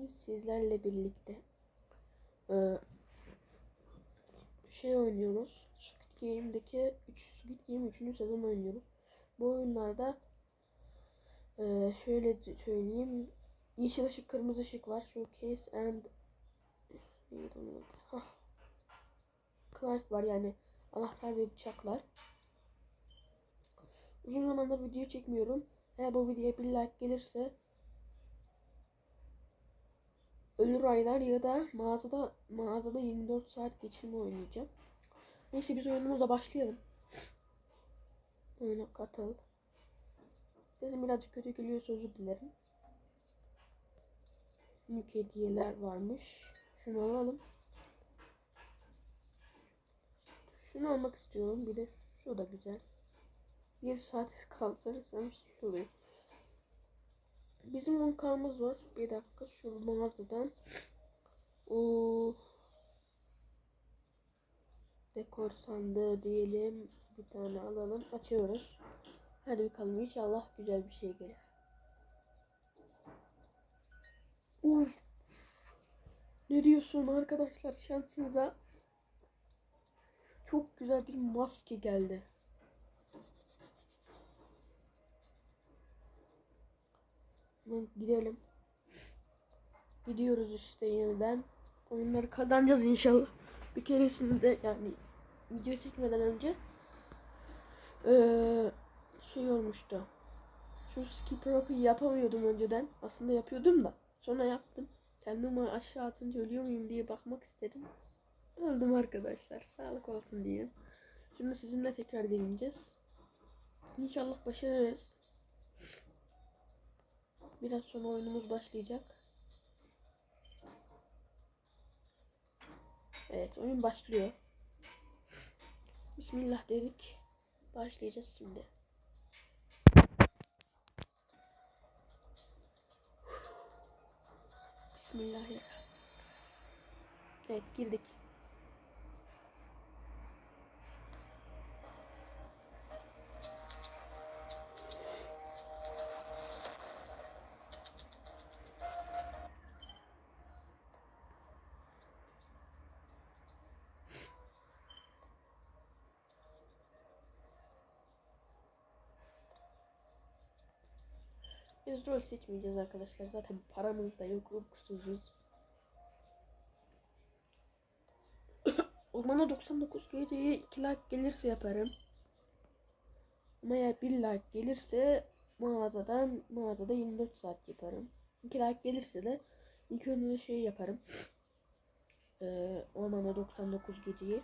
bugün sizlerle birlikte e, şey oynuyoruz. Squid Game'deki 3 Squid Game 3. sezon oynuyoruz. Bu oyunlarda e, şöyle söyleyeyim. Yeşil ışık, kırmızı ışık var. Showcase and? Hah. Knife var yani anahtar ve bıçaklar. Uzun zamandır video çekmiyorum. Eğer bu videoya bir like gelirse Ölür Aylar ya da mağazada mağazada 24 saat geçirme oynayacağım. Neyse biz oyunumuza başlayalım. Oyuna katıl. Sesim birazcık kötü geliyorsa özür dilerim. Büyük hediyeler varmış. Şunu alalım. Şunu almak istiyorum. Bir de şu da güzel. Bir saat kalsarırsam şey oluyor. Bizim 10 kalmız var. Bir dakika şu mağazadan. O dekor sandığı diyelim. Bir tane alalım. Açıyoruz. Hadi bakalım inşallah güzel bir şey gelir. Uf. Ne diyorsun arkadaşlar şansınıza? Çok güzel bir maske geldi. Gidelim. Gidiyoruz işte yeniden. Oyunları kazanacağız inşallah. Bir keresinde yani video çekmeden önce eee, şey olmuştu. Şu skip rope'ı yapamıyordum önceden. Aslında yapıyordum da. Sonra yaptım. Kendimi aşağı atınca ölüyor muyum diye bakmak istedim. Öldüm arkadaşlar. Sağlık olsun diyeyim. Şimdi sizinle tekrar deneyeceğiz. İnşallah başarırız. Biraz sonra oyunumuz başlayacak. Evet oyun başlıyor. Bismillah dedik. Başlayacağız şimdi. Bismillahirrahmanirrahim. Evet girdik. Biz rol seçmeyeceğiz arkadaşlar. Zaten paramız da yok. Uykusuzuz. Ormana 99 geceye 2 like gelirse yaparım. Ama eğer 1 like gelirse mağazadan mağazada 24 saat yaparım. 2 like gelirse de ilk önce şey yaparım. Ee, ormana 99 geceyi.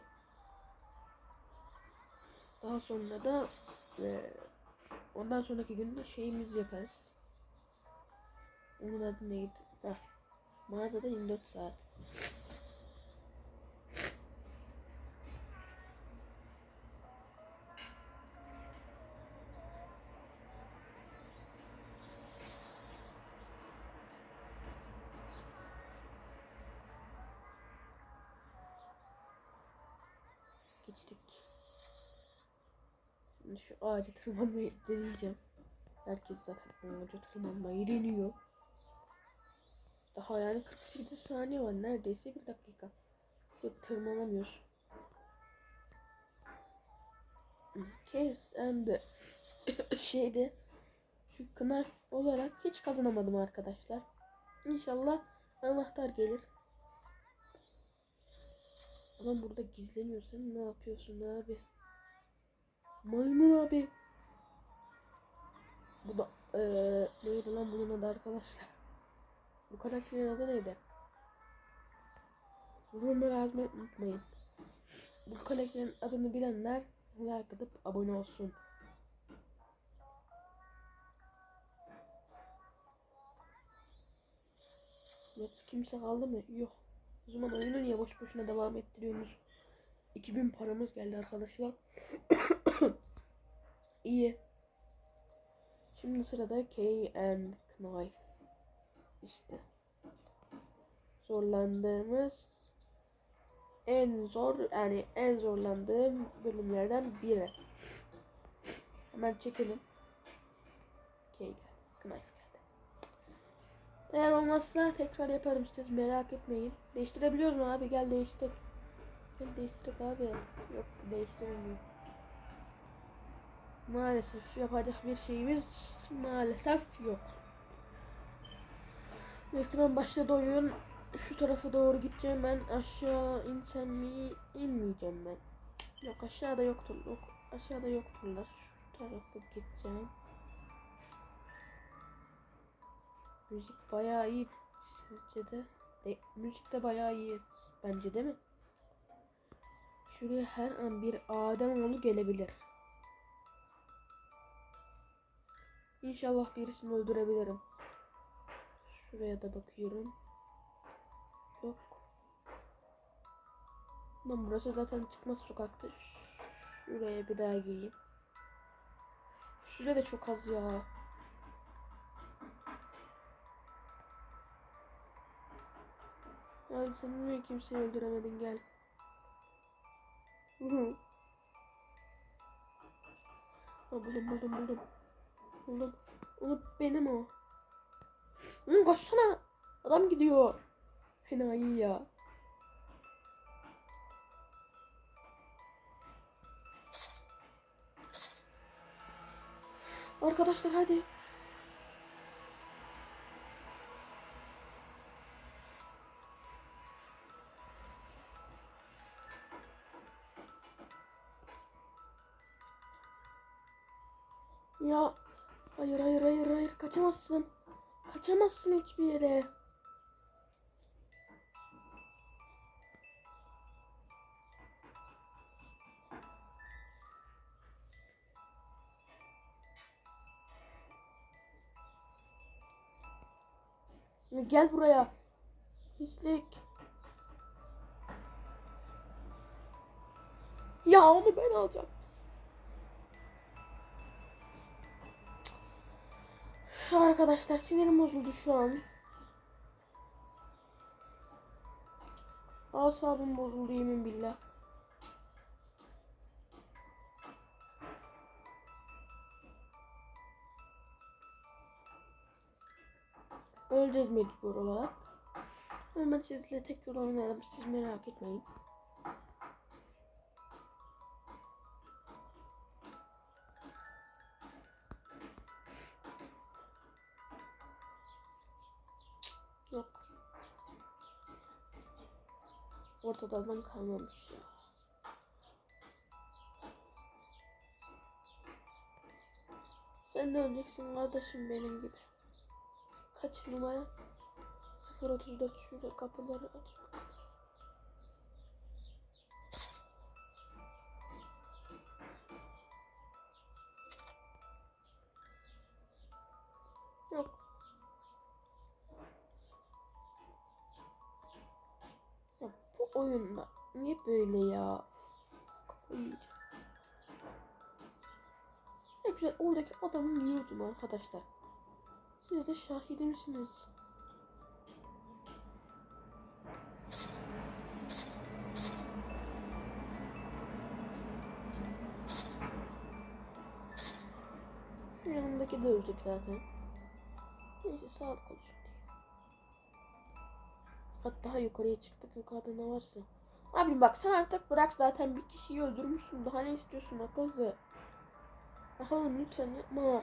Daha sonra da e, ondan sonraki günde şeyimiz yaparız. Onun adı neydi? Heh. Mağazada 24 saat. Geçtik. Şimdi şu ağaca tırmanmayı deneyeceğim. Herkes zaten ağaca tırmanmayı deniyor. Daha yani 48 saniye var neredeyse bir dakika. Yok tırmanamıyoruz. Kes and şeyde şu knife olarak hiç kazanamadım arkadaşlar. İnşallah anahtar gelir. Adam burada gizleniyor. Sen ne yapıyorsun abi? Maymun abi. Bu da eee neydi lan bunun adı arkadaşlar? Bu karakterin adı neydi? Yorumları yazmayı unutmayın. Bu karakterin adını bilenler like atıp abone olsun. Evet kimse kaldı mı? Yok. O zaman oyunu niye boş boşuna devam ettiriyorsunuz? 2000 paramız geldi arkadaşlar. İyi. Şimdi sırada K and Knife. İşte. Zorlandığımız en zor yani en zorlandığım bölümlerden biri. Hemen çekelim. Geldi. Knife geldi. Eğer olmazsa tekrar yaparım siz merak etmeyin. Değiştirebiliyoruz mu abi gel değiştir. Gel değiştir abi. Yok değiştiremiyorum. Maalesef yapacak bir şeyimiz maalesef yok. Neyse ben başta oyun şu tarafa doğru gideceğim ben aşağı insem mi inmeyeceğim ben. Yok aşağıda yoktur. Yok aşağıda yokturlar. Şu tarafa gideceğim. Müzik bayağı iyi sizce de. de müzik de bayağı iyi bence değil mi? Şuraya her an bir Ademoğlu gelebilir. İnşallah birisini öldürebilirim. Şuraya da bakıyorum. Yok. Lan burası zaten çıkmaz sokakta. Şuraya bir daha gireyim. Şurada da çok az ya. Abi sen niye kimseyi öldüremedin gel. Ha, buldum buldum buldum. Buldum. Onu benim o. Hı, koşsana. Adam gidiyor. Enayi ya. Arkadaşlar hadi. Ya hayır hayır hayır hayır kaçamazsın. Kaçamazsın hiçbir yere. Gel buraya. Pislik. Ya onu ben alacağım. Arkadaşlar sinirim bozuldu şu an. Asabım bozuldu yemin billah. Öleceğiz mecbur olarak. Ama ben sizle tekrar oynayalım. Siz merak etmeyin. Ortada adam kalmamış ya. Sen de öleceksin kardeşim benim gibi. Kaç numara? 034 şurada kapıları aç. Oyunda niye böyle ya? Kafayı. Ne güzel oradaki adamı yiyordum arkadaşlar. Siz de şahidimsiniz. Şu yanımdaki de ölecek zaten. Neyse sağlık olsun Fakat daha yukarıya çıktık. Yukarıda ne varsa. Abim bak sen artık bırak zaten bir kişiyi öldürmüşsün. Daha ne istiyorsun akıllı? Bakalım lütfen yapma.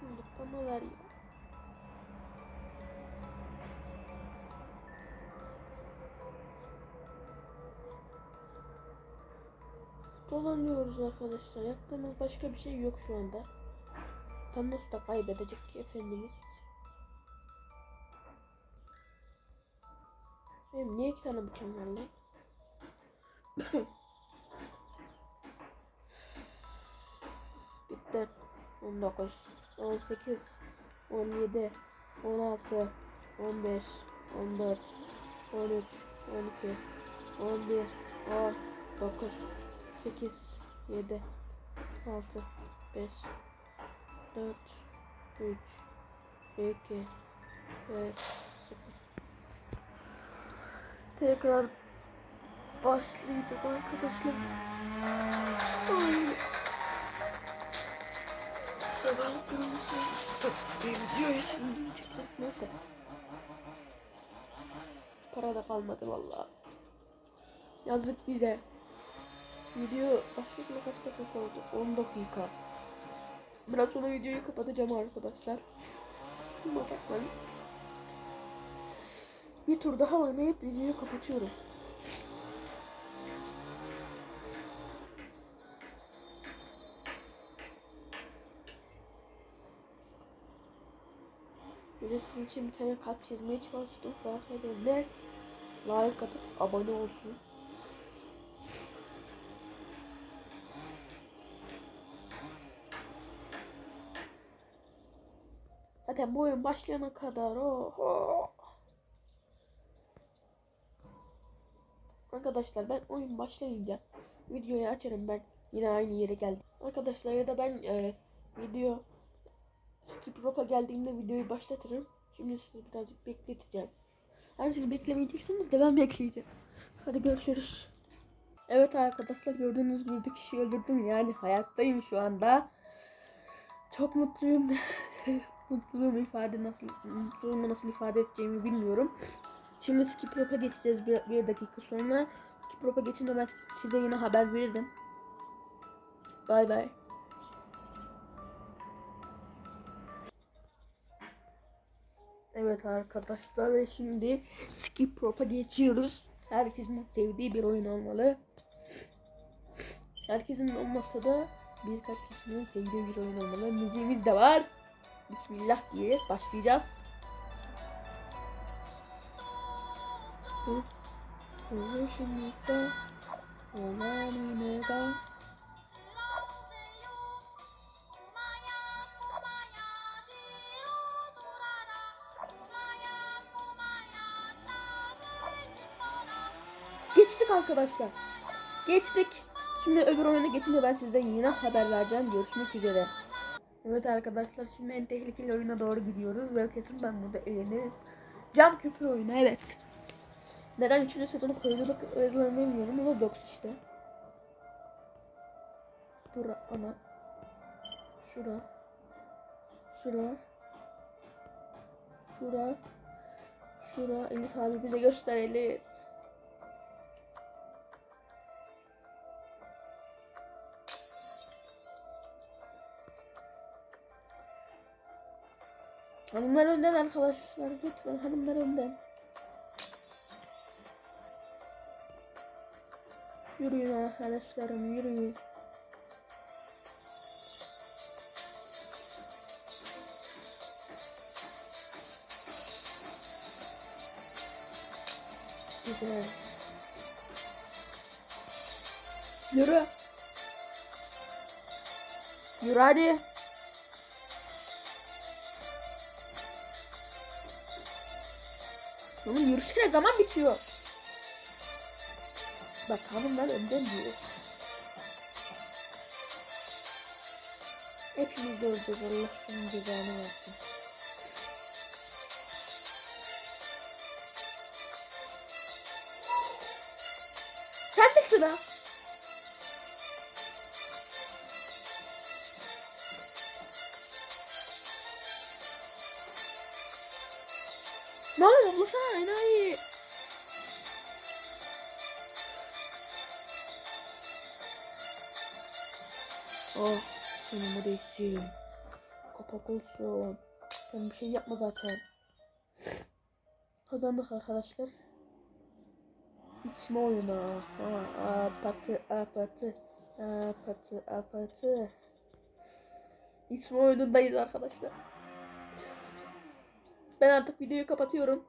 Şimdi bana ver ya. Dolanıyoruz arkadaşlar. Yaptığımız başka bir şey yok şu anda. Thanos da kaybedecek ki efendimiz. Benim niye iki tane bıçağım var lan? Bitti. 19, 18, 17, 16, 15, 14, 13, 12, 11, 10, 9, 8, 7, 6, 5, 4, 3, 2, 1, 0. Tekrar başlayacak arkadaşlar. Ay. Sabah kırmızı sırf bir video çıktık. Neyse. para da kalmadı vallahi. Yazık bize. Video başlatma kaç dakika oldu? 10 dakika. Biraz sonra videoyu kapatacağım arkadaşlar. Şuna bakmayın. Bir tur daha oynayıp videoyu kapatıyorum. Böyle sizin için bir tane kalp çizmeye çalıştım. Fark edenler like atıp abone olsun. Zaten bu oyun başlayana kadar oho. Arkadaşlar ben oyun başlayınca videoyu açarım ben yine aynı yere geldim. Arkadaşlar ya da ben e, video skip ropa geldiğinde videoyu başlatırım. Şimdi sizi birazcık bekleteceğim. Hani siz beklemeyeceksiniz de ben bekleyeceğim. Hadi görüşürüz. Evet arkadaşlar gördüğünüz gibi bir kişi öldürdüm yani hayattayım şu anda. Çok mutluyum. Mutluluğumu ifade nasıl mutluluğumu nasıl ifade edeceğimi bilmiyorum. Şimdi skip ropa geçeceğiz bir, bir dakika sonra. Skip ropa geçince ben size yine haber veririm. Bay bay. Evet arkadaşlar ve şimdi skip ropa geçiyoruz. Herkesin sevdiği bir oyun olmalı. Herkesin olmasa da birkaç kişinin sevdiği bir oyun olmalı. Müziğimiz de var. Bismillah diye başlayacağız. Hı? Hı, Şimdi de önemine Geçtik arkadaşlar. Geçtik. Şimdi öbür oyuna geçince ben size yine haber vereceğim. Görüşmek üzere. Evet arkadaşlar şimdi en tehlikeli oyuna doğru gidiyoruz ve kesin ben burada eğlenirim. Cam köprü oyunu evet. Neden 3. sezonu koyduk öğrenemiyorum ama box işte. Bura ana. Şura. Şura. Şura. Şura. Evet abi bize göster evet. Hanımlar önden arkadaşlar lütfen hanımlar önden. Yürüyün arkadaşlarım yürüyün. Güzel. Yürü. Yürü hadi. Oğlum yürüsene zaman bitiyor. Bak hanımlar önden diyor. Hepimiz de öleceğiz. Allah senin cezanı versin. Sen de sıra. Ne oluyor ablasana enayi. Oh sonunda değişsin. Kapak olsun. Ben bir şey yapma zaten. Kazandık arkadaşlar. İçme oyunu. Ha, apatı apatı. Apatı apatı. İçme oyunundayız arkadaşlar. Ben artık videoyu kapatıyorum.